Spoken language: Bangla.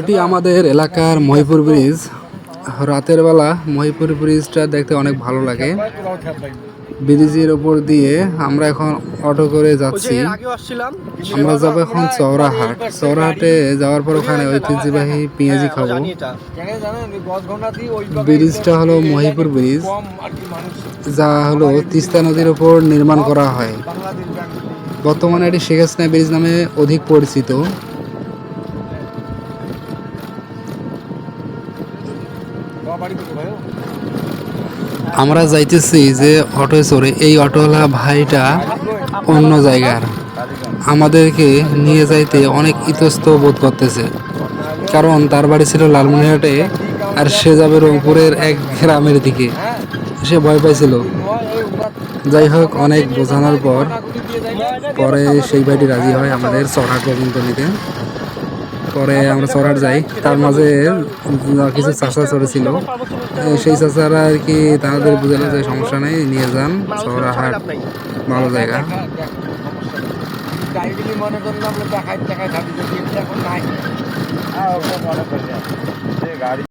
এটি আমাদের এলাকার মহিপুর ব্রিজ। রাতের বেলা মহিপুর ব্রিজটা দেখতে অনেক ভালো লাগে। ব্রিজের ওপর দিয়ে আমরা এখন অটো করে যাচ্ছি। আমরা যাব এখন চৌরাহাট। চৌরাহাটে যাওয়ার পর ওখানে ঐতিহ্যবাহী পেঁয়াজি খাব। দিয়ে ওই ব্রিজটা হলো মহিপুর ব্রিজ। যা হলো তিস্তা নদীর ওপর নির্মাণ করা হয়। বর্তমানে এটি শেখ হাসিনা ব্রিজ নামে অধিক পরিচিত। আমরা যাইতেছি যে অটোয় চড়ে। এই অটোওয়ালা ভাইটা অন্য জায়গার। আমাদেরকে নিয়ে যাইতে অনেক ইতস্ত বোধ করতেছে। কারণ তার বাড়ি ছিল লালমনিরহাটে, আর সে যাবে রংপুরের এক গ্রামের দিকে। সে ভয় পাইছিল। যাই হোক, অনেক বোঝানোর পর, পরে সেই ভাইটি রাজি হয় আমাদের চড়াট পর্যন্ত নিতে। পরে আমরা চড়ার যাই। তার মাঝে কিছু চাষা চড়েছিল সেই চাষারা আর কি তাদের বুঝালো যে সমস্যা নেই, নিয়ে যান। চড়া হাট ভালো জায়গা।